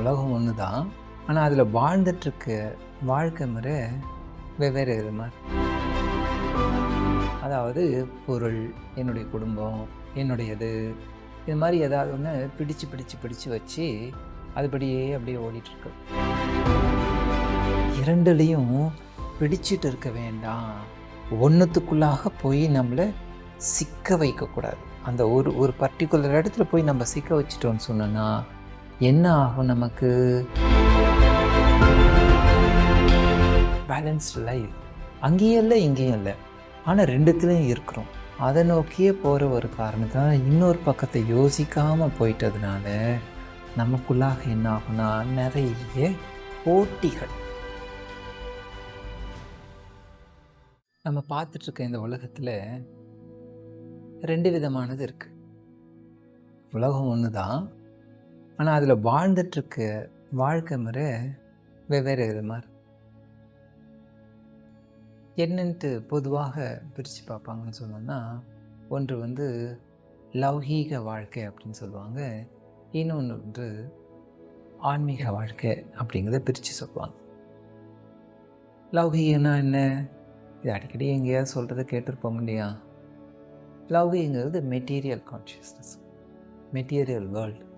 உலகம் ஒன்று தான் ஆனால் அதில் வாழ்ந்துட்டுருக்க வாழ்க்கை முறை வெவ்வேறு விதமாக அதாவது பொருள் என்னுடைய குடும்பம் என்னுடையது இது மாதிரி ஏதாவது ஒன்று பிடிச்சு பிடிச்சு பிடிச்சு வச்சு அதுபடியே அப்படியே ஓடிட்டுருக்கு. இரண்டுலேயும் பிடிச்சிட்டு இருக்க வேண்டாம். ஒன்றுத்துக்குள்ளாக போய் நம்மளை சிக்க வைக்கக்கூடாது. அந்த ஒரு ஒரு பர்டிகுலர் இடத்துல போய் நம்ம சிக்க வச்சிட்டோம்னு சொன்னோன்னா என்ன ஆகும் நமக்கு? பேலன்ஸ்டு லைஃப் அங்கேயும் இல்லை இங்கேயும் இல்லை. ஆனால் ரெண்டுத்துலேயும் இருக்கிறோம். அதை நோக்கியே போகிற ஒரு காரணத்தால் இன்னொரு பக்கத்தை யோசிக்காமல் போயிட்டதுனால நமக்குள்ளாக என்ன ஆகும்னா நிறைய போட்டிகள். நம்ம பார்த்துட்ருக்க இந்த உலகத்தில் ரெண்டு விதமானது இருக்குது உலகம் ஒன்று தான் ஆனால் அதில் வாழ்ந்துட்டுருக்க வாழ்க்கை முறை வெவ்வேறு விதமாக என்னன்ட்டு பொதுவாக பிரித்து பார்ப்பாங்கன்னு சொன்னோன்னா ஒன்று வந்து லௌகீக வாழ்க்கை அப்படின்னு சொல்லுவாங்க. இன்னொன்று வந்து ஆன்மீக வாழ்க்கை அப்படிங்கிறத பிரித்து சொல்லுவாங்க. லௌகீகம்னா என்ன? இது அடிக்கடி எங்கேயாவது சொல்கிறத கேட்டிருப்போம் இல்லையா? லௌகிங்கிறது மெட்டீரியல் கான்ஷியஸ்னஸ் மெட்டீரியல் வேர்ல்டு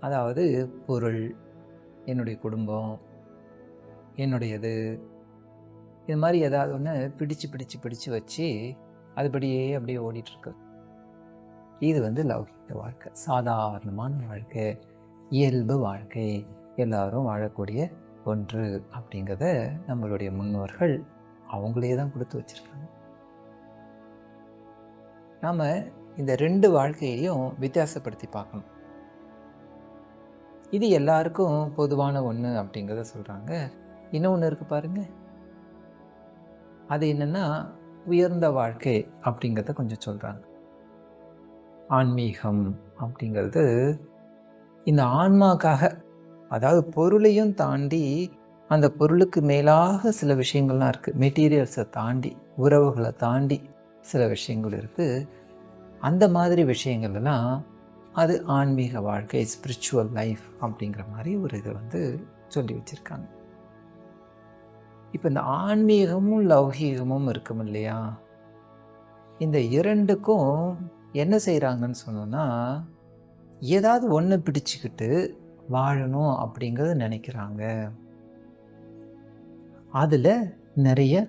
அதாவது பொருள் என்னுடைய குடும்பம் என்னுடையது இது மாதிரி ஏதாவது ஒன்று பிடிச்சு பிடிச்சு பிடிச்சு வச்சு அதுபடியே அப்படியே ஓடிட்டுருக்கு. இது வந்து லௌகிக வாழ்க்கை சாதாரணமான வாழ்க்கை இயல்பு வாழ்க்கை எல்லாரும் வாழக்கூடிய ஒன்று அப்படிங்கிறத நம்மளுடைய முன்னோர்கள் அவங்களே தான் கொடுத்து வச்சுருக்காங்க. நாம் இந்த ரெண்டு வாழ்க்கையையும் வித்தியாசப்படுத்தி பார்க்கணும். இது எல்லாருக்கும் பொதுவான ஒன்று அப்படிங்கிறத சொல்கிறாங்க இன்னொன்று இருக்குது பாருங்கள் அது என்னென்னா உயர்ந்த வாழ்க்கை அப்படிங்கிறத கொஞ்சம் சொல்கிறாங்க ஆன்மீகம் அப்படிங்கிறது இந்த ஆன்மாக்காக அதாவது பொருளையும் தாண்டி அந்த பொருளுக்கு மேலாக சில விஷயங்கள்லாம் இருக்குது மெட்டீரியல்ஸை தாண்டி உறவுகளை தாண்டி சில விஷயங்கள் இருக்குது அந்த மாதிரி விஷயங்கள் எல்லாம் அது ஆன்மீக வாழ்க்கை ஸ்பிரிச்சுவல் லைஃப் அப்படிங்கிற மாதிரி ஒரு இதை வந்து சொல்லி வச்சுருக்காங்க. இப்போ இந்த ஆன்மீகமும் லௌகீகமும் இருக்கும் இல்லையா? இந்த இரண்டுக்கும் என்ன செய்கிறாங்கன்னு சொன்னோன்னா ஏதாவது ஒன்று பிடிச்சிக்கிட்டு வாழணும் அப்படிங்கிறத நினைக்கிறாங்க. அதில் நிறைய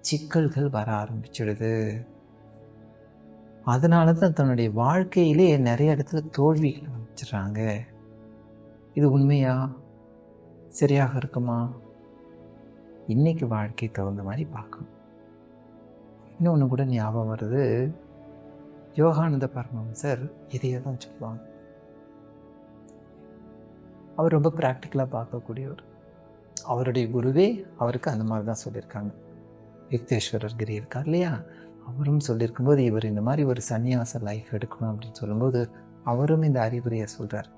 சிக்கல்கள் வர ஆரம்பிச்சிடுது. அதனால தான் தன்னுடைய வாழ்க்கையிலே நிறைய இடத்துல தோல்விகள் அமைச்சிடுறாங்க இது உண்மையா? சரியாக இருக்குமா? இன்னைக்கு வாழ்க்கை தகுந்த மாதிரி பார்க்கணும். இன்னொன்று கூட ஞாபகம் வருது. யோகானந்த பரமஹம்சர் இதையே தான் சொல்லுவாங்க. அவர் ரொம்ப ப்ராக்டிக்கலாக பார்க்கக்கூடியவர். அவருடைய குருவே அவருக்கு அந்த மாதிரி தான் சொல்லியிருக்காங்க. யுக்தேஸ்வரர் கிரி இருக்கார் இல்லையா? அவரும் சொல்லியிருக்கும்போது இவர் இந்த மாதிரி ஒரு சன்னியாச லைஃப் எடுக்கணும் அப்படின்னு சொல்லும்போது அவரும் இந்த அறிவுரையை சொல்கிறார்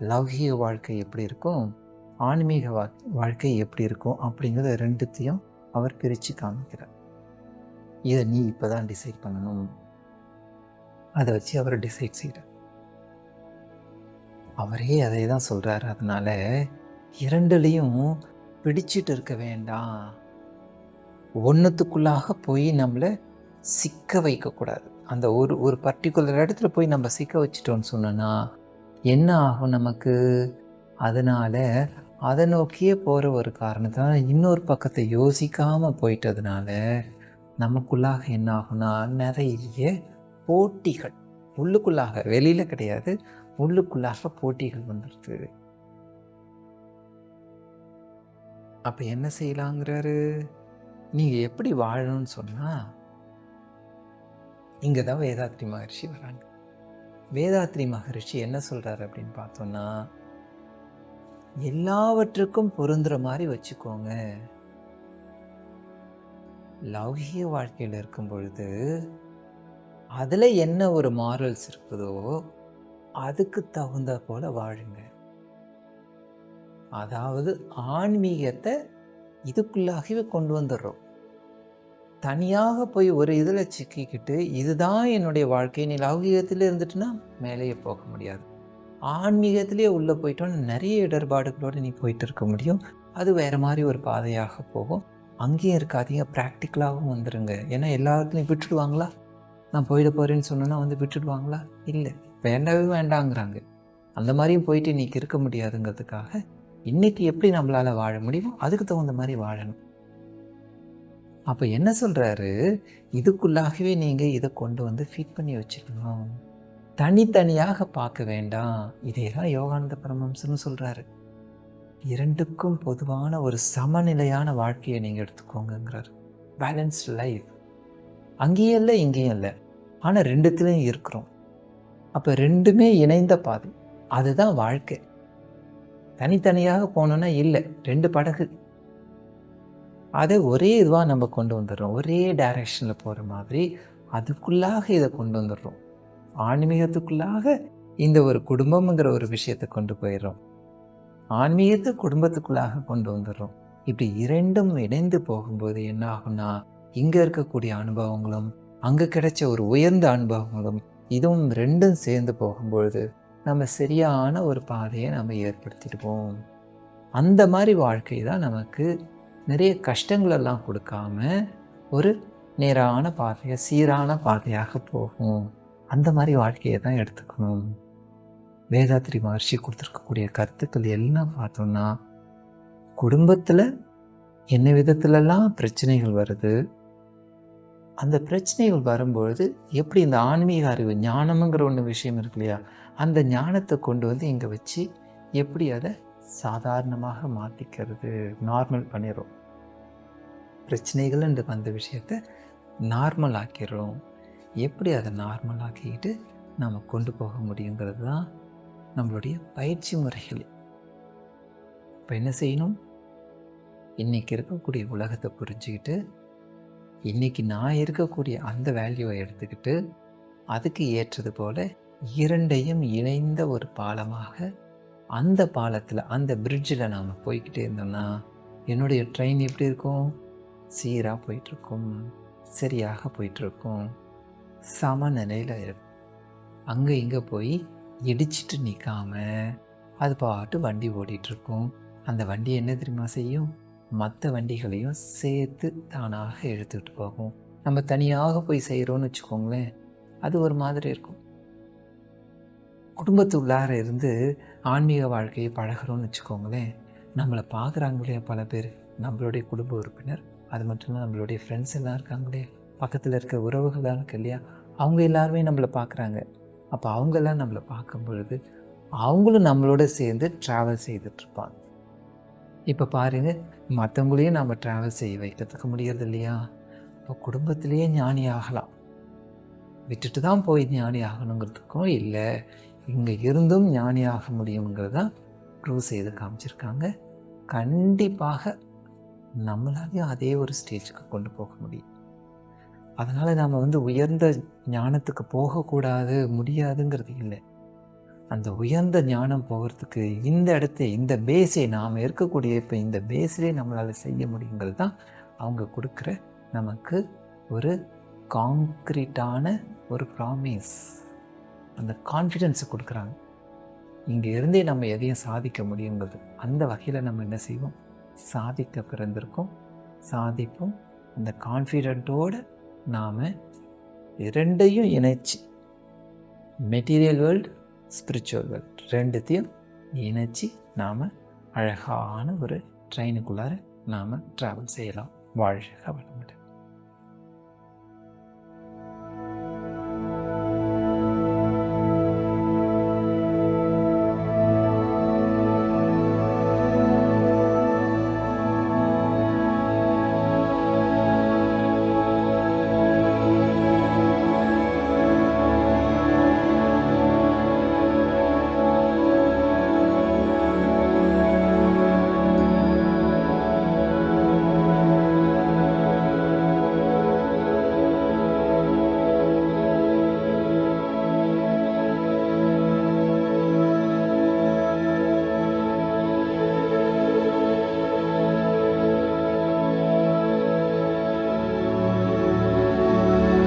லௌகீக வாழ்க்கை எப்படி இருக்கும்? ஆன்மீக வா வாழ்க்கை எப்படி இருக்கும்? அப்படிங்கிறத ரெண்டுத்தையும் அவர் பிரித்து காமிக்கிறார். இதை நீ இப்போ தான் டிசைட் பண்ணணும். அதை வச்சு அவர் டிசைட் செய்கிறார் அவரே அதை தான் சொல்கிறார் அதனால் இரண்டுலேயும் பிடிச்சிட்டு இருக்க வேண்டாம். ஒன்றுத்துக்குள்ளாக போய் நம்மளை சிக்க வைக்கக்கூடாது. அந்த ஒரு ஒரு பர்டிகுலர் இடத்துல போய் நம்ம சிக்க வச்சிட்டோம்னு சொன்னோன்னா என்ன ஆகும் நமக்கு? அதனால் அதை நோக்கியே போகிற ஒரு காரணத்தினால இன்னொரு பக்கத்தை யோசிக்காமல் போயிட்டதுனால நமக்குள்ளாக என்ன ஆகும்னா நிறைய போட்டிகள் உள்ளுக்குள்ளாக வெளியில் கிடையாது உள்ளுக்குள்ளாக போட்டிகள் வந்துடுது அப்போ என்ன செய்யலாங்கிறாரு? நீங்கள் எப்படி வாழணும்னு சொன்னால் இங்கே தான் வேதாத்ரி மகர்ஷி வராங்க. வேதாத்ரி மகரிஷி என்ன சொல்கிறாரு அப்படின்னு பார்த்தோன்னா எல்லாவற்றுக்கும் பொருந்துகிற மாதிரி வச்சுக்கோங்க. லௌகிக வாழ்க்கையில் இருக்கும் பொழுது அதில் என்ன ஒரு மாரல்ஸ் இருக்குதோ அதுக்கு தகுந்த போல வாழுங்க. அதாவது ஆன்மீகத்தை இதுக்குள்ளாகவே கொண்டு வந்துடுறோம். தனியாக போய் ஒரு இதில் சிக்கிக்கிட்டு இதுதான் என்னுடைய வாழ்க்கை. நீ லௌகிகத்தில் இருந்துட்டுனா மேலேயே போக முடியாது. ஆன்மீகத்திலே உள்ளே போயிட்டோன்னு நிறைய இடர்பாடுகளோடு நீ போயிட்டு இருக்க முடியும். அது வேறு மாதிரி ஒரு பாதையாக போகும். அங்கேயும் இருக்காதீங்க ப்ராக்டிக்கலாகவும் வந்துடுங்க ஏன்னா எல்லாருக்கும் விட்டுடுவாங்களா? நான் போயிட போகிறேன்னு சொன்னேன்னா வந்து விட்டுடுவாங்களா? இல்லை. வேண்டவே வேண்டாங்கிறாங்க. அந்த மாதிரியும் போயிட்டு இன்றைக்கி இருக்க முடியாதுங்கிறதுக்காக இன்றைக்கி எப்படி நம்மளால் வாழ முடியுமோ அதுக்கு தகுந்த மாதிரி வாழணும். அப்போ என்ன சொல்கிறாரு இதுக்குள்ளாகவே நீங்கள் இதை கொண்டு வந்து ஃபிட் பண்ணி வச்சுக்கணும். தனித்தனியாக பார்க்க வேண்டாம். இதே தான் யோகானந்த பரமம்சம்னு சொல்கிறாரு இரண்டுக்கும் பொதுவான ஒரு சமநிலையான வாழ்க்கையை நீங்கள் எடுத்துக்கோங்கிறார் பேலன்ஸ்ட் லைஃப் அங்கேயும் இல்லை இங்கேயும் இல்லை. ஆனால் ரெண்டுத்துலேயும் இருக்கிறோம். அப்போ ரெண்டுமே இணைந்த பாதை. அதுதான் வாழ்க்கை. தனித்தனியாக போனோன்னா இல்லை. ரெண்டு படகு. அதை ஒரே இதுவாக நம்ம கொண்டு வந்துடுறோம். ஒரே டைரக்ஷனில் போகிற மாதிரி அதுக்குள்ளாக இதை கொண்டு வந்துடுறோம். ஆன்மீகத்துக்குள்ளாக இந்த ஒரு குடும்பம்ங்கிற ஒரு விஷயத்தை கொண்டு போயிடுறோம். ஆன்மீகத்தை குடும்பத்துக்குள்ளாக கொண்டு வந்துடுறோம். இப்படி இரண்டும் இணைந்து போகும்போது என்ன ஆகும்னா இங்கே இருக்கக்கூடிய அனுபவங்களும் அங்கே கிடைச்ச ஒரு உயர்ந்த அனுபவங்களும் இதுவும் ரெண்டும் சேர்ந்து போகும்பொழுது நம்ம சரியான ஒரு பாதையை நம்ம ஏற்படுத்திடுவோம். அந்த மாதிரி வாழ்க்கை தான் நமக்கு நிறைய கஷ்டங்களெல்லாம் கொடுக்காம ஒரு நேரான பாதையை சீரான பாதையாக போகும். அந்த மாதிரி வாழ்க்கையை தான் எடுத்துக்கணும். வேதாத்திரி மகர்ஷி கொடுத்துருக்கக்கூடிய கருத்துக்கள் எல்லாம் பார்த்தோம்னா குடும்பத்தில் என்ன விதத்துலலாம் பிரச்சனைகள் வருது அந்த பிரச்சனைகள் வரும்பொழுது எப்படி இந்த ஆன்மீக அறிவு ஞானம்ங்கிற ஒன்று விஷயம் இருக்கு இல்லையா? அந்த ஞானத்தை கொண்டு வந்து இங்கே வச்சு எப்படி அதை சாதாரணமாக மாற்றிக்கிறது நார்மல் பண்ணிடுறோம். பிரச்சனைகள் என்று வந்த விஷயத்தை நார்மல் ஆக்கிடுறோம். எப்படி அதை நார்மல் ஆக்கிக்கிட்டு நம்ம கொண்டு போக முடியுங்கிறது தான் நம்மளுடைய பயிற்சி முறைகள். இப்போ என்ன செய்யணும்? இன்றைக்கி இருக்கக்கூடிய உலகத்தை புரிஞ்சுக்கிட்டு இன்றைக்கி நான் இருக்கக்கூடிய அந்த வேல்யூவை எடுத்துக்கிட்டு அதுக்கு ஏற்றது போல் இரண்டையும் இணைந்த ஒரு பாலமாக அந்த பாலத்தில் அந்த பிரிட்ஜில் நாம் போய்கிட்டே இருந்தோம்னா என்னுடைய ட்ரெயின் எப்படி இருக்கும்? சீராக போயிட்டுருக்கும் சரியாக போயிட்டுருக்கும் சமநிலையில் இருக்கும். அங்கே இங்கே போய் இடிச்சிட்டு நிற்காம அது பாட்டு வண்டி ஓடிட்டுருக்கும். அந்த வண்டி என்ன தெரியுமா செய்யும்? மற்ற வண்டிகளையும் சேர்த்து தானாக எடுத்துக்கிட்டு போகும். நம்ம தனியாக போய் செய்கிறோன்னு வச்சுக்கோங்களேன் அது ஒரு மாதிரி இருக்கும். குடும்பத்துள்ளார இருந்து ஆன்மீக வாழ்க்கையை பழகிறோன்னு வச்சுக்கோங்களேன் நம்மளை பார்க்குறாங்களே பல பேர். நம்மளுடைய குடும்ப உறுப்பினர் அது மட்டும் இல்லை நம்மளுடைய ஃப்ரெண்ட்ஸ் எல்லாம் இருக்காங்களே பக்கத்தில் இருக்க உறவுகளாக இருக்கு இல்லையா அவங்க எல்லாருமே நம்மளை பார்க்குறாங்க. அப்போ அவங்கெல்லாம் நம்மளை பார்க்கும் பொழுது அவங்களும் நம்மளோட சேர்ந்து ட்ராவல் செய்துட்ருப்பாங்க இப்போ பாருங்கள் மற்றவங்களையும் நாம் ட்ராவல் செய்ய வைக்கிறதுக்கு முடியறது இல்லையா? இப்போ குடும்பத்திலேயே ஞானி ஆகலாம். விட்டுட்டு தான் போய் ஞானி ஆகணுங்கிறதுக்கும் இல்லை இங்கே இருந்தும் ஞானி ஆக முடியுங்கிறதான் ப்ரூவ் செய்து காமிச்சிருக்காங்க. கண்டிப்பாக நம்மளாலையும் அதே ஒரு ஸ்டேஜுக்கு கொண்டு போக முடியும். அதனால் நாம் வந்து உயர்ந்த ஞானத்துக்கு போகக்கூடாது முடியாதுங்கிறது இல்லை. அந்த உயர்ந்த ஞானம் போகிறதுக்கு இந்த இடத்த இந்த பேஸை நாம் இருக்கக்கூடிய இப்போ இந்த பேஸிலே நம்மளால் செய்ய முடியுங்கிறது தான் அவங்க கொடுக்குற நமக்கு ஒரு காங்க்ரீட்டான ஒரு ப்ராமிஸ் அந்த கான்ஃபிடென்ஸை கொடுக்குறாங்க. இங்கே இருந்தே நம்ம எதையும் சாதிக்க முடியுங்கிறது. அந்த வகையில் நம்ம என்ன செய்வோம்? சாதிக்க பிறந்திருக்கோம். சாதிப்போம். அந்த கான்ஃபிடென்ட்டோடு நாம் இரண்டையும் இணைச்சி மெட்டீரியல் வேர்ல்டு ஸ்பிரிச்சுவல் ரெண்டுத்தையும் இணைச்சி நாம் அழகான ஒரு ட்ரெயினுக்குள்ளார நாம் ட்ராவல் செய்யலாம். வாழ்க வளமுடன்.